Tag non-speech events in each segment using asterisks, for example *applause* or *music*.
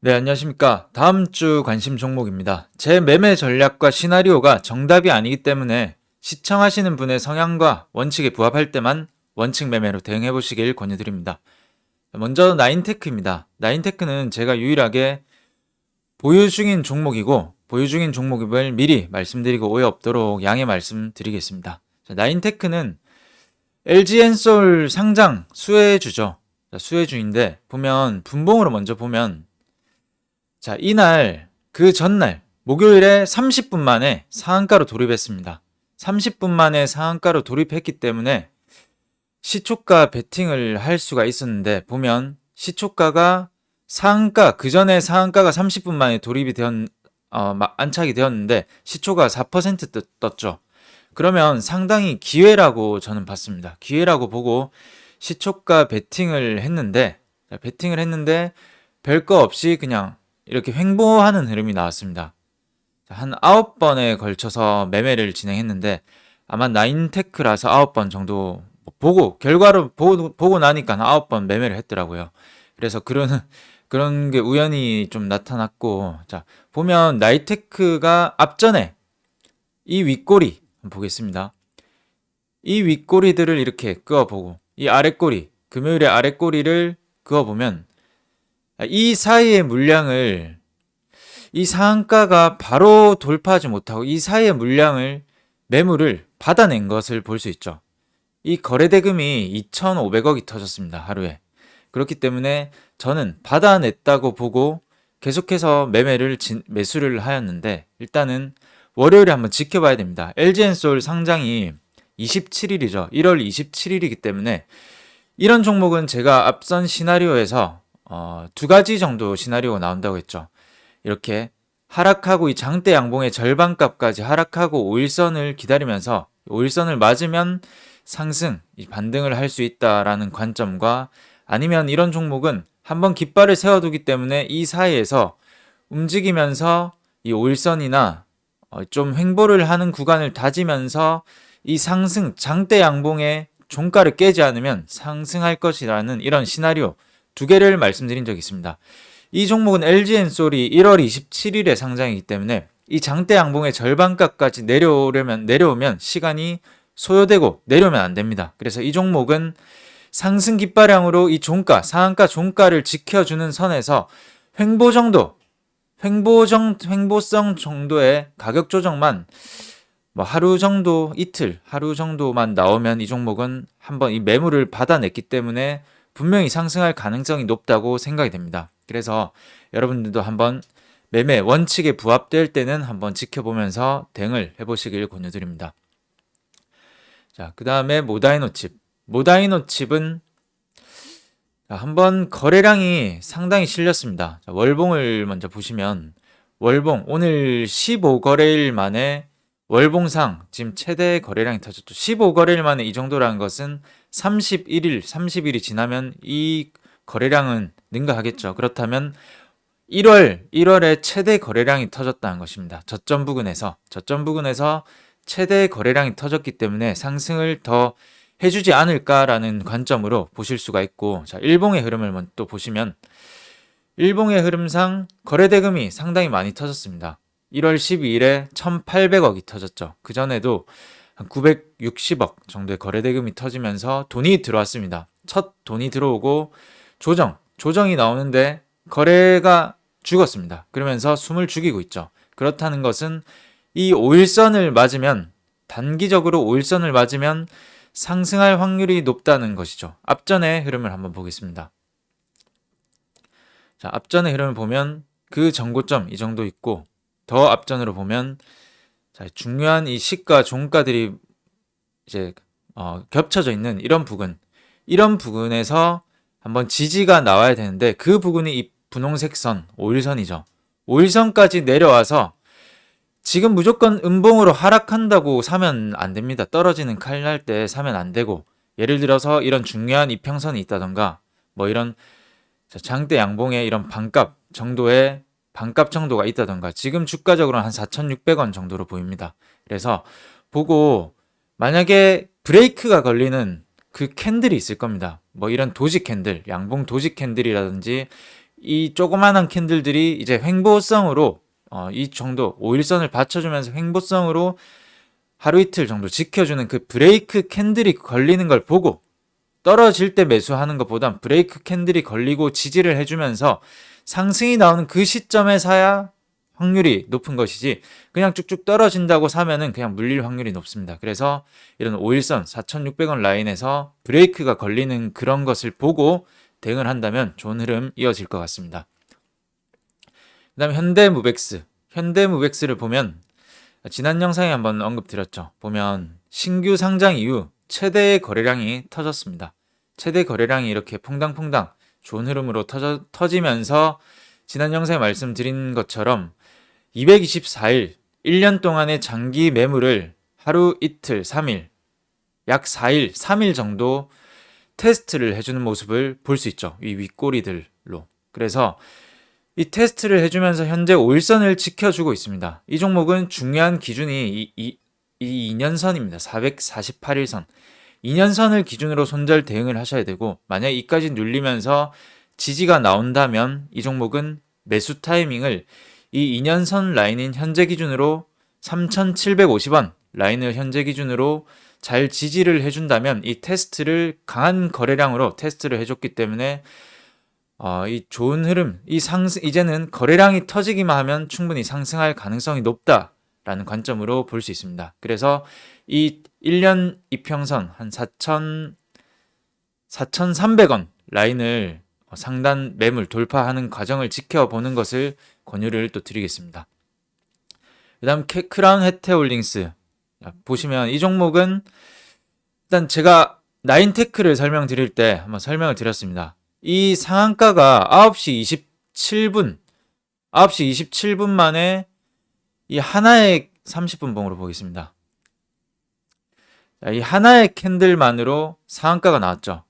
네, 안녕하십니까. 다음 주 관심 종목입니다. 제 매매 전략과 시나리오가 정답이 아니기 때문에 시청하시는 분의 성향과 원칙에 부합할 때만 원칙 매매로 대응해 보시길 권유드립니다. 먼저 나인테크입니다. 나인테크는 제가 유일하게 보유 중인 종목이고 보유 중인 종목임을 미리 말씀드리고 오해 없도록 양해 말씀드리겠습니다. 자, 나인테크는 LG엔솔 상장 수혜주죠. 자, 수혜주인데 보면 분봉으로 먼저 보면 자, 이날 그 전날 목요일에 30분 만에 상한가로 돌입했습니다. 30분 만에 상한가로 돌입했기 때문에 시초가 베팅을 할 수가 있었는데 보면 시초가가 상한가 그 전에 상한가가 30분 만에 돌입이 되었 어, 마- 안착이 되었는데 시초가 4% 떴- 떴죠. 그러면 상당히 기회라고 저는 봤습니다. 기회라고 보고 시초가 베팅을 했는데 자, 베팅을 했는데 별거 없이 그냥 이렇게 횡보하는 흐름이 나왔습니다. 자, 한 9번에 걸쳐서 매매를 진행했는데 아마 나인테크라서 9번 정도 보고 결과를 보고, 보고 나니까 9번 매매를 했더라고요. 그래서 그런 *laughs* 그런 게 우연히 좀 나타났고 자, 보면 나이테크가 앞전에 이 윗꼬리 보겠습니다. 이 윗꼬리들을 이렇게 그어보고 이 아랫꼬리 금요일에 아랫꼬리를 그어보면 이 사이의 물량을 이 상한가가 바로 돌파하지 못하고 이 사이의 물량을 매물을 받아낸 것을 볼 수 있죠. 이 거래 대금이 2,500억이 터졌습니다. 하루에. 그렇기 때문에 저는 받아냈다고 보고 계속해서 매매를 진- 매수를 하였는데 일단은 월요일에 한번 지켜봐야 됩니다. LG엔솔 상장이 27일이죠. 1월 27일이기 때문에 이런 종목은 제가 앞선 시나리오에서 어, 두 가지 정도 시나리오가 나온다고 했죠. 이렇게 하락하고 이 장대 양봉의 절반값까지 하락하고 5일선을 기다리면서 5일선을 맞으면 상승, 이 반등을 할 수 있다라는 관점과 아니면 이런 종목은 한번 깃발을 세워두기 때문에 이 사이에서 움직이면서 이 5일선이나 어, 좀 횡보를 하는 구간을 다지면서 이 상승, 장대 양봉의 종가를 깨지 않으면 상승할 것이라는 이런 시나리오 두 개를 말씀드린 적이 있습니다. 이 종목은 LG엔솔이 1월 27일에 상장이기 때문에 이 장대 양봉의 절반값까지 내려오려면 내려오면 시간이 소요되고 내려오면 안 됩니다. 그래서 이 종목은 상승 깃발량으로 이 종가, 상한가 종가를 지켜주는 선에서 횡보 정도, 횡보 정, 횡보성 정도의 가격 조정만 뭐 하루 정도, 이틀, 하루 정도만 나오면 이 종목은 한번 이 매물을 받아냈기 때문에 분명히 상승할 가능성이 높다고 생각이 됩니다. 그래서 여러분들도 한번 매매 원칙에 부합될 때는 한번 지켜보면서 대응을 해보시길 권유드립니다. 자, 그 다음에 모다이노 칩. 모다이노 칩은 자, 한번 거래량이 상당히 실렸습니다. 자, 월봉을 먼저 보시면 월봉 오늘 15거래일 만에 월봉상 지금 최대 거래량이 터졌죠. 15거래일 만에 이 정도라는 것은 31일, 30일이 지나면 이 거래량은 능가하겠죠. 그렇다면 1월, 1월에 최대 거래량이 터졌다는 것입니다. 저점 부근에서, 저점 부근에서 최대 거래량이 터졌기 때문에 상승을 더 해주지 않을까라는 관점으로 보실 수가 있고, 자, 일봉의 흐름을 또 보시면, 일봉의 흐름상 거래대금이 상당히 많이 터졌습니다. 1월 12일에 1,800억이 터졌죠. 그 전에도 한 960억 정도의 거래대금이 터지면서 돈이 들어왔습니다. 첫 돈이 들어오고 조정, 조정이 나오는데 거래가 죽었습니다. 그러면서 숨을 죽이고 있죠. 그렇다는 것은 이 5일선을 맞으면 단기적으로 5일선을 맞으면 상승할 확률이 높다는 것이죠. 앞전의 흐름을 한번 보겠습니다. 자, 앞전의 흐름을 보면 그 전고점 이 정도 있고 더 앞전으로 보면 자, 중요한 이 시가 종가들이 이제 어, 겹쳐져 있는 이런 부분, 이런 부분에서 한번 지지가 나와야 되는데 그 부분이 이 분홍색 선, 5일선이죠. 5일선까지 내려와서 지금 무조건 음봉으로 하락한다고 사면 안 됩니다. 떨어지는 칼 날 때 사면 안 되고 예를 들어서 이런 중요한 이평선이 있다던가 뭐 이런 자, 장대 양봉의 이런 반값 정도의 반값 정도가 있다던가 지금 주가적으로는 한 4,600원 정도로 보입니다. 그래서 보고 만약에 브레이크가 걸리는 그 캔들이 있을 겁니다. 뭐 이런 도지 캔들, 양봉 도지 캔들이라든지 이 조그만한 캔들들이 이제 횡보성으로 어, 이 정도 5일선을 받쳐주면서 횡보성으로 하루 이틀 정도 지켜주는 그 브레이크 캔들이 걸리는 걸 보고 떨어질 때 매수하는 것보단 브레이크 캔들이 걸리고 지지를 해주면서 상승이 나오는 그 시점에 사야 확률이 높은 것이지 그냥 쭉쭉 떨어진다고 사면은 그냥 물릴 확률이 높습니다. 그래서 이런 5일선 4,600원 라인에서 브레이크가 걸리는 그런 것을 보고 대응을 한다면 좋은 흐름 이어질 것 같습니다. 그 다음 현대무백스. 현대무백스를 보면 지난 영상에 한번 언급드렸죠. 보면 신규 상장 이후 최대의 거래량이 터졌습니다. 최대 거래량이 이렇게 퐁당퐁당 좋은 흐름으로 터져, 터지면서 지난 영상에 말씀드린 것처럼 224일 1년 동안의 장기 매물을 하루 이틀 3일 약 4일 3일 정도 테스트를 해주는 모습을 볼 수 있죠. 이 윗꼬리들로. 그래서 이 테스트를 해주면서 현재 5일선을 지켜주고 있습니다. 이 종목은 중요한 기준이 이, 이, 이 2년선입니다. 448일선. 2년선을 기준으로 손절 대응을 하셔야 되고 만약 이까지 눌리면서 지지가 나온다면 이 종목은 매수 타이밍을 이 2년선 라인인 현재 기준으로 3,750원 라인을 현재 기준으로 잘 지지를 해준다면 이 테스트를 강한 거래량으로 테스트를 해줬기 때문에 어, 이 좋은 흐름, 이 상승, 이제는 거래량이 터지기만 하면 충분히 상승할 가능성이 높다라는 관점으로 볼 수 있습니다. 그래서 이 1년 이평선 한 4천, 4,300원 라인을 상단 매물 돌파하는 과정을 지켜보는 것을 권유를 또 드리겠습니다. 그 다음 크라운 해태홀딩스 보시면 이 종목은 일단 제가 나인테크를 설명드릴 때 한번 설명을 드렸습니다. 이 상한가가 9시 27분 9시 27분 만에 이 하나의 30분 봉으로 보겠습니다. 이 하나의 캔들만으로 상한가가 나왔죠.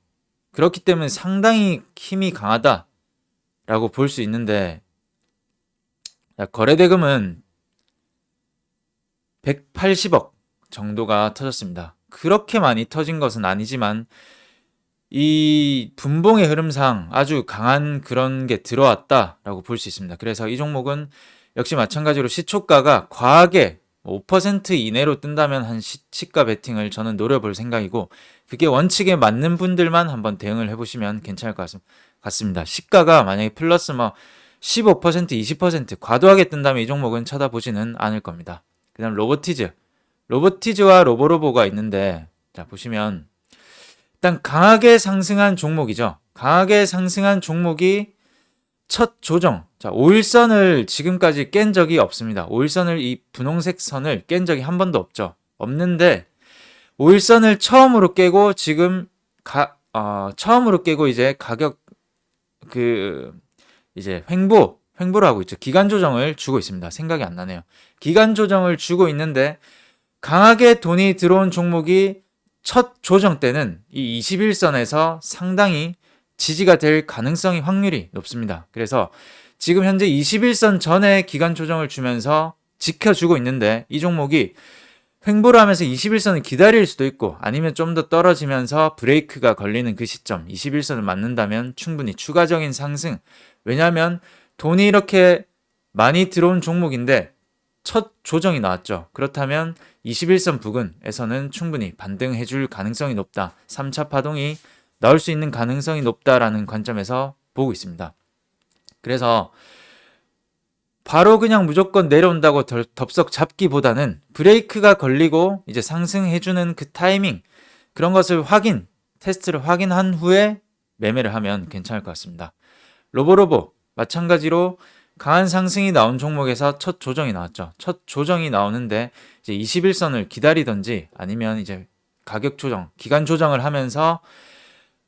그렇기 때문에 상당히 힘이 강하다라고 볼 수 있는데 거래대금은 180억 정도가 터졌습니다. 그렇게 많이 터진 것은 아니지만 이 분봉의 흐름상 아주 강한 그런 게 들어왔다라고 볼 수 있습니다. 그래서 이 종목은 역시 마찬가지로 시초가가 과하게 5% 이내로 뜬다면 한 시, 시가 베팅을 저는 노려볼 생각이고 그게 원칙에 맞는 분들만 한번 대응을 해보시면 괜찮을 것 같습니다. 시가가 만약에 플러스 뭐 15%, 20% 과도하게 뜬다면 이 종목은 쳐다보지는 않을 겁니다. 그 다음 로보티즈. 로보티즈와 로보로보가 있는데 자 보시면 일단 강하게 상승한 종목이죠. 강하게 상승한 종목이 첫 조정. 자, 5일선을 지금까지 깬 적이 없습니다. 5일선을 이 분홍색 선을 깬 적이 한 번도 없죠. 없는데 5일선을 처음으로 깨고 지금 가, 어, 처음으로 깨고 이제 가격 그 이제 횡보 횡보를 하고 있죠. 기간 조정을 주고 있습니다. 생각이 안 나네요. 기간 조정을 주고 있는데 강하게 돈이 들어온 종목이 첫 조정 때는 이 21선에서 상당히 지지가 될 가능성이 확률이 높습니다. 그래서 지금 현재 21선 전에 기간 조정을 주면서 지켜주고 있는데 이 종목이 횡보를 하면서 21선을 기다릴 수도 있고 아니면 좀 더 떨어지면서 브레이크가 걸리는 그 시점 21선을 맞는다면 충분히 추가적인 상승 왜냐하면 돈이 이렇게 많이 들어온 종목인데 첫 조정이 나왔죠. 그렇다면 21선 부근에서는 충분히 반등해 줄 가능성이 높다. 3차 파동이 나올 수 있는 가능성이 높다라는 관점에서 보고 있습니다. 그래서 바로 그냥 무조건 내려온다고 덥석 잡기보다는 브레이크가 걸리고 이제 상승해주는 그 타이밍 그런 것을 확인, 테스트를 확인한 후에 매매를 하면 괜찮을 것 같습니다. 로보로보 마찬가지로 강한 상승이 나온 종목에서 첫 조정이 나왔죠. 첫 조정이 나오는데 이제 21선을 기다리던지 아니면 이제 가격 조정, 기간 조정을 하면서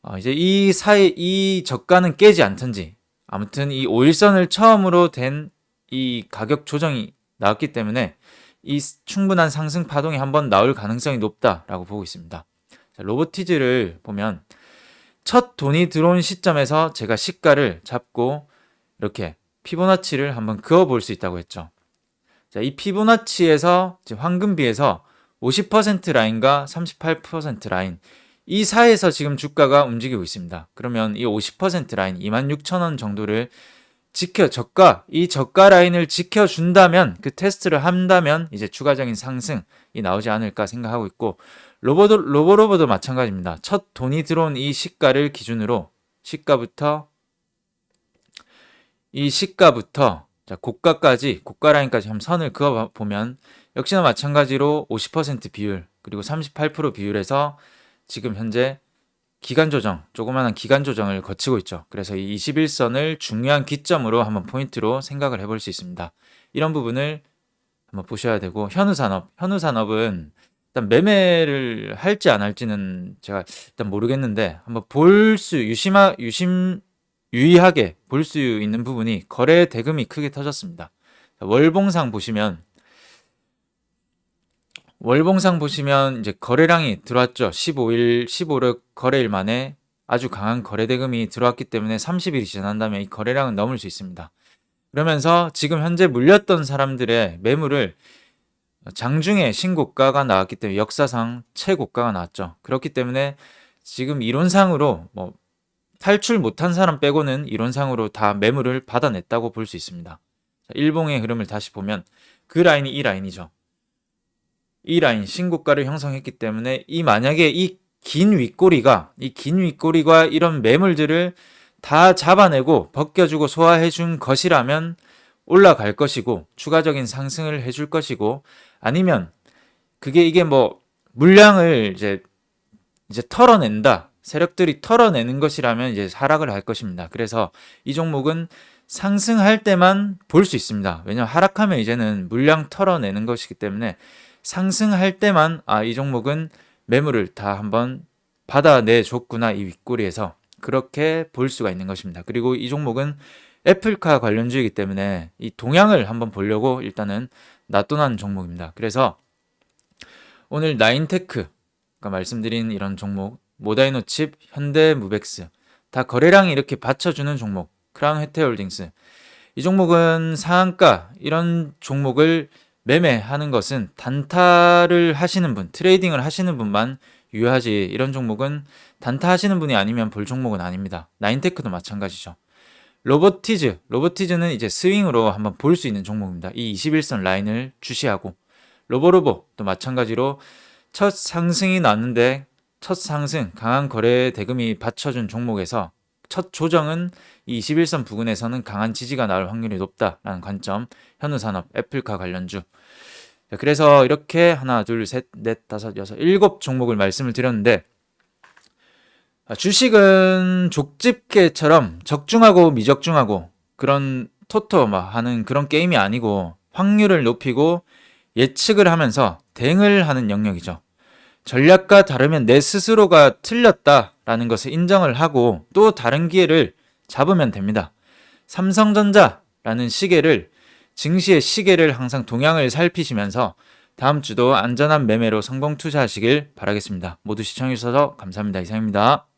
어 이제 이 사이 이 저가는 깨지 않던지 아무튼 이 5일선을 처음으로 된 이 가격 조정이 나왔기 때문에 이 충분한 상승 파동이 한번 나올 가능성이 높다라고 보고 있습니다. 자, 로보티즈를 보면 첫 돈이 들어온 시점에서 제가 시가를 잡고 이렇게 피보나치를 한번 그어 볼 수 있다고 했죠. 자, 이 피보나치에서 황금비에서 50% 라인과 38% 라인 이 사이에서 지금 주가가 움직이고 있습니다. 그러면 이 50% 라인 26,000원 정도를 지켜 저가 이 저가 라인을 지켜 준다면 그 테스트를 한다면 이제 추가적인 상승이 나오지 않을까 생각하고 있고 로보도 로보로보도 마찬가지입니다. 첫 돈이 들어온 이 시가를 기준으로 시가부터 이 시가부터 자, 고가까지 고가 라인까지 한번 선을 그어 보면 역시나 마찬가지로 50% 비율 그리고 38% 비율에서 지금 현재 기간 조정, 조그마한 기간 조정을 거치고 있죠. 그래서 이 21선을 중요한 기점으로 한번 포인트로 생각을 해볼 수 있습니다. 이런 부분을 한번 보셔야 되고 현우 산업, 현우 산업은 일단 매매를 할지 안 할지는 제가 일단 모르겠는데 한번 볼 수 유심하 유심 유의하게 볼 수 있는 부분이 거래 대금이 크게 터졌습니다. 월봉상 보시면 월봉상 보시면 이제 거래량이 들어왔죠. 15일, 15일 거래일 만에 아주 강한 거래 대금이 들어왔기 때문에 30일이 지난다면 이 거래량은 넘을 수 있습니다. 그러면서 지금 현재 물렸던 사람들의 매물을 장중에 신고가가 나왔기 때문에 역사상 최고가가 나왔죠. 그렇기 때문에 지금 이론상으로 뭐 탈출 못한 사람 빼고는 이론상으로 다 매물을 받아냈다고 볼 수 있습니다. 일봉의 흐름을 다시 보면 그 라인이 이 라인이죠. 이 라인 신고가를 형성했기 때문에 이 만약에 이 긴 윗꼬리가 이 긴 윗꼬리가 이런 매물들을 다 잡아내고 벗겨주고 소화해 준 것이라면 올라갈 것이고 추가적인 상승을 해줄 것이고 아니면 그게 이게 뭐 물량을 이제 이제 털어낸다 세력들이 털어내는 것이라면 이제 하락을 할 것입니다. 그래서 이 종목은 상승할 때만 볼 수 있습니다. 왜냐하면 하락하면 이제는 물량 털어내는 것이기 때문에 상승할 때만 아 이 종목은 매물을 다 한번 받아내 줬구나 이 윗꼬리에서 그렇게 볼 수가 있는 것입니다. 그리고 이 종목은 애플카 관련주이기 때문에 이 동향을 한번 보려고 일단은 놔둬난 종목입니다. 그래서 오늘 나인테크 가 말씀드린 이런 종목 모다이노칩, 현대무백스 다 거래량이 이렇게 받쳐주는 종목 크라운 혜태홀딩스 이 종목은 상한가 이런 종목을 매매하는 것은 단타를 하시는 분, 트레이딩을 하시는 분만 유효하지 이런 종목은 단타 하시는 분이 아니면 볼 종목은 아닙니다. 나인테크도 마찬가지죠. 로보티즈, 로보티즈는 이제 스윙으로 한번 볼 수 있는 종목입니다. 이 21선 라인을 주시하고 로보로보 또 마찬가지로 첫 상승이 났는데 첫 상승, 강한 거래 대금이 받쳐준 종목에서 첫 조정은 이 21선 부근에서는 강한 지지가 나올 확률이 높다라는 관점, 현우산업, 애플카 관련주. 그래서 이렇게 하나, 둘, 셋, 넷, 다섯, 여섯, 일곱 종목을 말씀을 드렸는데 주식은 족집게처럼 적중하고 미적중하고 그런 토토 막 하는 그런 게임이 아니고 확률을 높이고 예측을 하면서 대응을 하는 영역이죠. 전략과 다르면 내 스스로가 틀렸다 라는 것을 인정을 하고 또 다른 기회를 잡으면 됩니다. 삼성전자라는 시계를 증시의 시계를 항상 동향을 살피시면서 다음 주도 안전한 매매로 성공 투자하시길 바라겠습니다. 모두 시청해주셔서 감사합니다. 이상입니다.